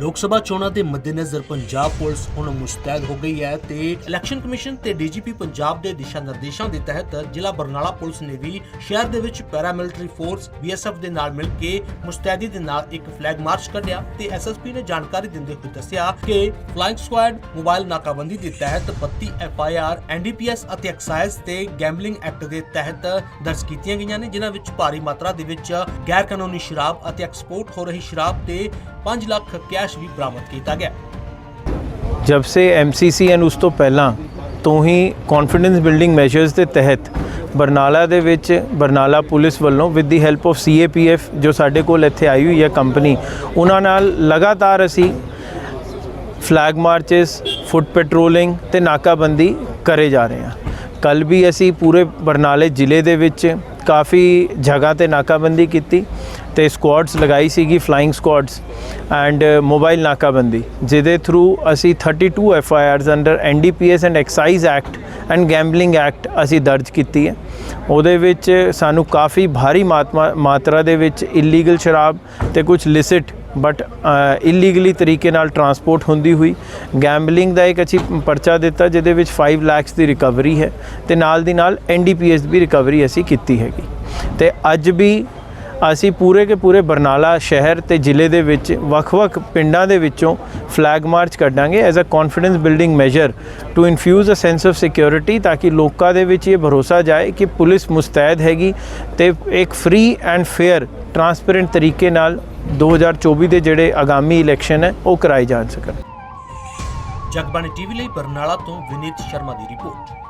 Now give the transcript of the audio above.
ਲੋਕ ਸਭਾ ਚੋਣਾਂ ਦੇ ਮੱਦੇਨਜ਼ਰ ਪੰਜਾਬ ਪੁਲਿਸ ਹੁਣ ਮੁਸਤੈਦ ਹੋ ਗਈ ਹੈ ਤੇ ਇਲੈਕਸ਼ਨ ਕਮਿਸ਼ਨ ਤੇ ਡੀਜੀਪੀ ਪੰਜਾਬ ਦੇ ਦਿਸ਼ਾ ਨਿਰਦੇਸ਼ਾਂ ਦੇ ਤਹਿਤ ਜ਼ਿਲ੍ਹਾ ਬਰਨਾਲਾ ਪੁਲਿਸ ਨੇ ਵੀ ਸ਼ਹਿਰ ਦੇ ਵਿੱਚ ਪੈਰਾਮਿਲਟਰੀ ਫੋਰਸ ਬੀਐਸਐਫ ਦੇ ਨਾਲ ਮਿਲ ਕੇ ਮੁਸਤੈਦੀ ਦੇ ਨਾਲ ਇੱਕ ਫਲੈਗ ਮਾਰਚ ਕੱਢਿਆ ਤੇ ਐਸਐਸਪੀ ਨੇ ਜਾਣਕਾਰੀ ਦਿੰਦੇ ਹੋਏ ਦੱਸਿਆ ਕਿ ਫਲਾਈਂਗ ਸਕੁਐਡ ਮੋਬਾਈਲ ਨਾਕਾਬੰਦੀ ਦੇ ਤਹਿਤ 32 ਐਫਆਈਆਰ ਐਨਡੀਪੀਐਸ ਅਤੇ ਐਕਸਾਈਜ਼ ਤੇ ਗੈਂਬਲਿੰਗ ਐਕਟ ਦੇ ਤਹਿਤ ਦਰਜ ਕੀਤੀਆਂ ਗਈਆਂ ਨੇ, ਜਿਨ੍ਹਾਂ ਵਿੱਚ ਭਾਰੀ ਮਾਤਰਾ ਦੇ ਵਿੱਚ ਗੈਰ ਕਾਨੂੰਨੀ ਸ਼ਰਾਬ ਅਤੇ ਐਕਸਪੋਰਟ ਹੋ ਰਹੀ ਸ਼ਰਾਬ ਤੇ 5 ਲੱਖ ਕੈਸ਼ ਵੀ ਬਰਾਮਦ ਕੀਤਾ ਗਿਆ। ਜਬ ਸੇ ਐਮਸੀਸੀ ਐਂਡ ਉਸ ਤੋਂ ਪਹਿਲਾਂ ਤੋਂ ਹੀ ਕੌਨਫੀਡੈਂਸ ਬਿਲਡਿੰਗ ਮੈਜਰਸ ਦੇ ਤਹਿਤ ਬਰਨਾਲਾ ਦੇ ਵਿੱਚ ਬਰਨਾਲਾ ਪੁਲਿਸ ਵੱਲੋਂ with the help of CAPF ਜੋ ਸਾਡੇ ਕੋਲ ਇੱਥੇ ਆਈ ਹੋਈ ਹੈ ਕੰਪਨੀ ਉਹਨਾਂ ਨਾਲ ਲਗਾਤਾਰ ਅਸੀਂ ਫਲੈਗ ਮਾਰਚਸ ਫੁੱਟ ਪੈਟਰੋਲਿੰਗ ਤੇ ਨਾਕਾਬੰਦੀ ਕਰੇ ਜਾ ਰਹੇ ਹਾਂ। ਕੱਲ ਵੀ ਅਸੀਂ ਪੂਰੇ ਬਰਨਾਲੇ ਜ਼ਿਲ੍ਹੇ ਦੇ ਵਿੱਚ ਕਾਫੀ ਜਗ੍ਹਾ ਤੇ ਨਾਕਾਬੰਦੀ ਕੀਤੀ ਤੇ ਸਕੁਆਡਸ ਲਗਾਈ ਸੀਗੀ ਫਲਾਈਂਗ ਸਕੁਆਡਸ ਐਂਡ ਮੋਬਾਈਲ ਨਾਕਾਬੰਦੀ, ਜਿਹਦੇ ਥਰੂ ਅਸੀਂ 32 F I Rs under N D P NDPS and excise act and gambling act ਅਸੀਂ ਦਰਜ ਕੀਤੀ ਹੈ। ਉਹਦੇ ਵਿੱਚ ਸਾਨੂੰ ਕਾਫੀ ਭਾਰੀ ਮਾਤਮਾ- ਮਾਤਰਾ ਦੇ ਵਿੱਚ ਇਲੀਗਲ ਸ਼ਰਾਬ ਤੇ ਕੁਝ ਲਿਸਿਟ ਬਟ ਇਲੀਗਲੀ ਤਰੀਕੇ ਨਾਲ ਟਰਾਂਸਪੋਰਟ ਹੁੰਦੀ ਹੋਈ ਗੈਂਬਲਿੰਗ ਦਾ ਇੱਕ ਅੱਛੀ ਪਰਚਾ ਦਿੱਤਾ, ਜਿਹਦੇ ਵਿੱਚ 5 ਲੱਖ ਦੀ ਰਿਕਵਰੀ ਹੈ ਤੇ ਨਾਲ ਦੀ ਨਾਲ ਐਨਡੀਪੀਐਸ ਵੀ ਰਿਕਵਰੀ ਅਸੀਂ ਕੀਤੀ ਹੈਗੀ। ਤੇ ਅੱਜ ਵੀ ਅਸੀਂ ਪੂਰੇ ਕੇ ਪੂਰੇ ਬਰਨਾਲਾ ਸ਼ਹਿਰ ਤੇ ਜ਼ਿਲ੍ਹੇ ਦੇ ਵਿੱਚ ਵੱਖ-ਵੱਖ ਪਿੰਡਾਂ ਦੇ ਵਿੱਚੋਂ flag march ਕੱਢਾਂਗੇ as a confidence building measure to infuse a sense of security ਤਾਂ ਕਿ ਲੋਕਾਂ ਦੇ ਵਿੱਚ ਇਹ ਭਰੋਸਾ ਜਾਏ ਕਿ ਪੁਲਿਸ ਮੁਸਤੈਦ ਹੈਗੀ ਤੇ ਇੱਕ ਫ੍ਰੀ ਐਂਡ ਫੇਅਰ ਟਰਾਂਸਪੇਰੈਂਟ ਤਰੀਕੇ ਨਾਲ 2024 ਦੇ ਜਿਹੜੇ ਆਗਾਮੀ ਇਲੈਕਸ਼ਨ ਹੈ, ਉਹ ਕਰਾਏ ਜਾ ਸਕਣ। ਜਗਬਾਣੀ ਟੀਵੀ ਲਈ ਬਰਨਾਲਾ ਤੋਂ ਵਿਨੀਤ ਸ਼ਰਮਾ ਦੀ ਰਿਪੋਰਟ।